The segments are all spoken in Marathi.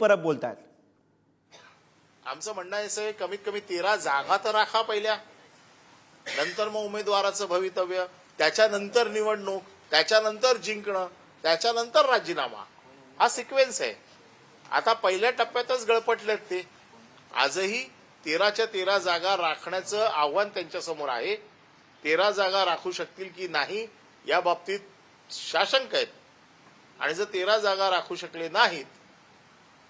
परत बोलतात. आमचं म्हणणं असं आहे, कमीत कमी तेरा जागा तर राखा पहिल्या. नंतर मग उमेदवाराचं भवितव्य त्याच्यानंतर निवडणूक त्याच्यानंतर जिंकणं त्याच्यानंतर राजीनामा. हा सिक्वेन्स आहे. आता पहिल्या टप्प्यातच गळपटलेत ते. आजही तेराच्या तेरा जागा राखण्याचं आव्हान त्यांच्यासमोर आहे. तेरा जागा राखू शकतील की नाही या बाबतीत शाशंक आहेत. आणि जर तेरा जागा राखू शकले नाहीत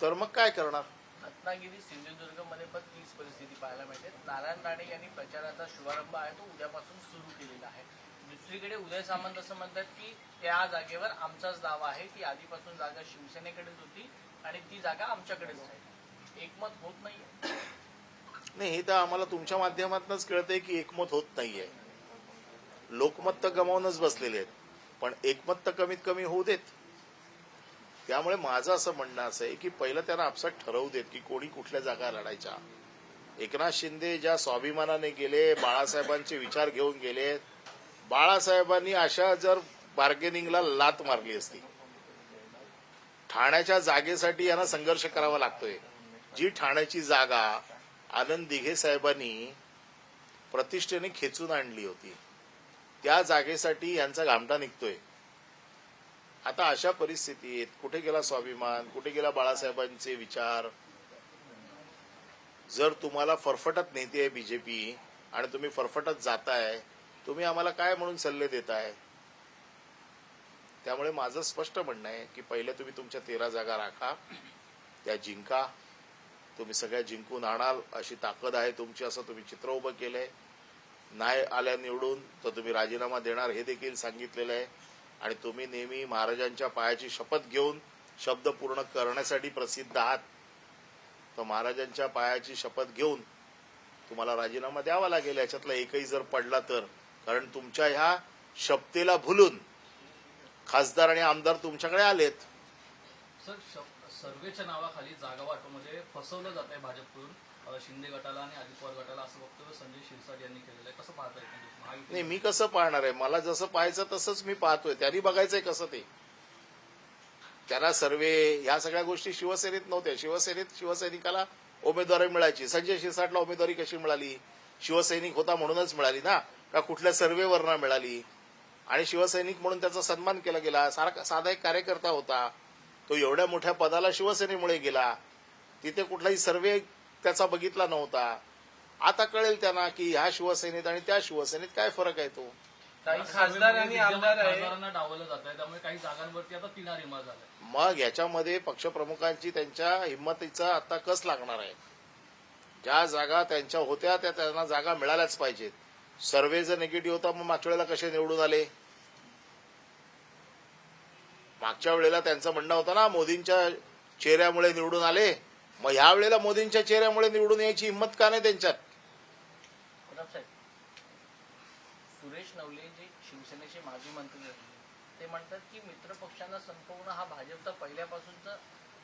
तर मग काय करणार? रत्नागिरी सिंधुदुर्गमध्ये पण तीच परिस्थिती पाहायला मिळते. नारायण राणे यांनी प्रचाराचा शुभारंभ आहे तो उद्यापासून सुरू केलेला आहे. दुसरीकडे उदय सामंत असं म्हणतात की त्या जागेवर आमचाच दावा आहे की आधीपासून जागा शिवसेनेकडेच होती आणि ती जागा आमच्याकडेच आहे. एकमत होत नाहीये. नाही हे तर आम्हाला तुमच्या माध्यमातूनच कळतंय की एकमत होत नाहीये. लोकमत तर गमावूनच बसलेले आहेत. पण एकमत तर कमीत कमी होऊ देत. त्यामुळे माझं असं म्हणणं असं आहे की पहिलं त्यांना आपसात ठरवू देत की कोणी कुठल्या जागा लढायच्या. एकनाथ शिंदे ज्या स्वाभिमानाने गेले बाळासाहेबांचे विचार घेऊन गेले बाळासाहेबांनी अशा जर बार्गेनिंगला लात मारली असती. ठाण्याच्या जागेसाठी यांना संघर्ष करावा लागतोय. जी ठाण्याची जागा आनंद दिघे साहेबांनी प्रतिष्ठेने खेचून आणली होती. त्या जागेसाठी यांचा घामटा निघतोय. आता अशा परिस्थितीत कुठे गेला स्वाभिमान? कुठे गेला बाळासाहेबांचे विचार? जर तुम्हाला फरफटत नेते आहे बीजेपी आणि तुम्ही फरफटत जाताय तुम्ही आम्हाला काय म्हणून सल्ले देताय? त्यामुळे माझं स्पष्ट म्हणणं आहे की पहिले तुम्ही तुमच्या तेरा जागा राखा त्या जिंका. तुम्ही सगळ्या जिंकून आणाल अशी ताकद आहे तुमची असं तुम्ही चित्र उभं केलंय. नाही आल्या निवडून तर तुम्ही राजीनामा देणार हे देखील सांगितलेलं आहे. आणि तुम्ही नेहमी महाराजांच्या पायाची शपथ घेऊन शब्द पूर्ण करण्यासाठी प्रसिद्ध आहात. तर महाराजांच्या पायाची शपथ घेऊन तुम्हाला राजीनामा द्यावा लागेल. याच्यातला एकही जर पडला तर. कारण तुमच्या ह्या शपथेला भुलून खासदार आणि आमदार तुमच्याकडे आलेत. सर सर्वेच्या नावाखाली जागा वाटपमध्ये म्हणजे फसवलं जात आहे भाजपकडून. शिंदे गटाला आणि अजित पवार गटाला असं वक्तव्य संजय शिरसाट यांनी केलेलं आहे. कसं पाहताय महायुती नाही मी कसं पाहणार आहे? मला जसं पाहायचं तसंच मी पाहतोय. त्यांनी बघायचंय कसं ते. त्याला सर्वे ह्या सगळ्या गोष्टी शिवसेनेत नव्हत्या. शिवसेनेत शिवसैनिकाला उमेदवारी मिळायची. संजय शिरसाटला उमेदवारी कशी मिळाली? शिवसैनिक होता म्हणूनच मिळाली ना? का कुठल्या सर्वेवरनं मिळाली? आणि शिवसैनिक म्हणून त्याचा सन्मान केला गेला. सारखा साधा एक कार्यकर्ता होता. तो एवढ्या मोठ्या पदाला शिवसेनेमुळे गेला. तिथे कुठलाही सर्वे त्याचा बघितला नव्हता. आता कळेल त्यांना की ह्या शिवसेनेत आणि त्या शिवसेनेत काय फरक आहे तो. काही खासदार आणि आमदार डावलं जात आहे त्यामुळे काही जागांवरती आता तिनार इमार झालाय. मग याच्यामध्ये पक्षप्रमुखांची त्यांच्या हिंमतीचा आता कस लागणार आहे? ज्या जागा त्यांच्या होत्या त्या त्यांना जागा मिळाल्याच पाहिजेत. सर्वे जर निगेटिव्ह होता मग मागच्या वेळेला कसे निवडून आले? मागच्या वेळेला त्यांचं म्हणणं होतं ना मोदींच्या चेहऱ्यामुळे निवडून आले. मग ह्या वेळेला मोदींच्या चेहऱ्यामुळे निवडून यायची हिंमत का नाही त्यांच्यात? सुरेश नवले जे शिवसेनेचे माजी मंत्री आहेत ते म्हणतात की मित्र पक्षांना संपवणं हा भाजपचा पहिल्यापासूनचा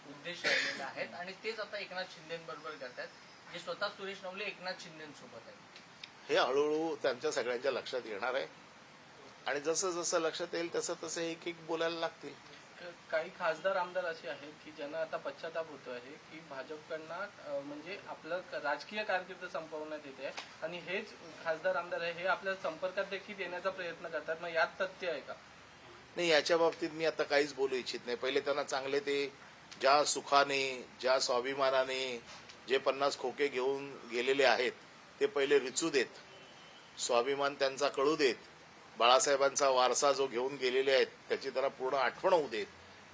उद्देश राहिलेला आहे आणि तेच आता एकनाथ शिंदेबरोबर करतात जे स्वतः सुरेश नवले एकनाथ शिंदेसोबत आहेत. हे हळूहळू त्यांच्या सगळ्यांच्या लक्षात येणार आहे. आणि जसं जसं लक्षात येईल तसं तसं एक एक बोलायला लागतील. काही खासदार आमदार असे आहेत की ज्यांना आता पश्चाताप होतो आहे की भाजपकडनं म्हणजे आपलं राजकीय कारकीर्द संपवण्यात येते आणि हेच खासदार आमदार आहे हे आपल्या संपर्कात देखील येण्याचा प्रयत्न करतात. मग यात तथ्य आहे का? नाही याच्या बाबतीत मी आता काहीच बोलू इच्छित नाही. पहिले त्यांना चांगले ते ज्या सुखाने ज्या स्वाभिमानाने जे पन्नास खोके घेऊन गेलेले आहेत ते पहिले रिचू देत. स्वाभिमान त्यांचा कळू देत. बाळासाहेबांचा वारसा जो घेऊन गेलेले आहेत त्याची त्यांना पूर्ण आठवण होऊ देत.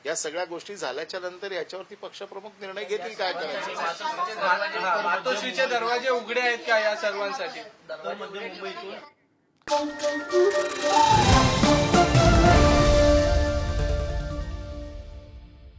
या सगळ्या गोष्टी झाल्याच्यानंतर याच्यावरती पक्षप्रमुख निर्णय घेतील काय करायचं? मातोश्रीचे दरवाजे उघडे आहेत का या सर्वांसाठी? दरवाजे उघडे- मुंबईतून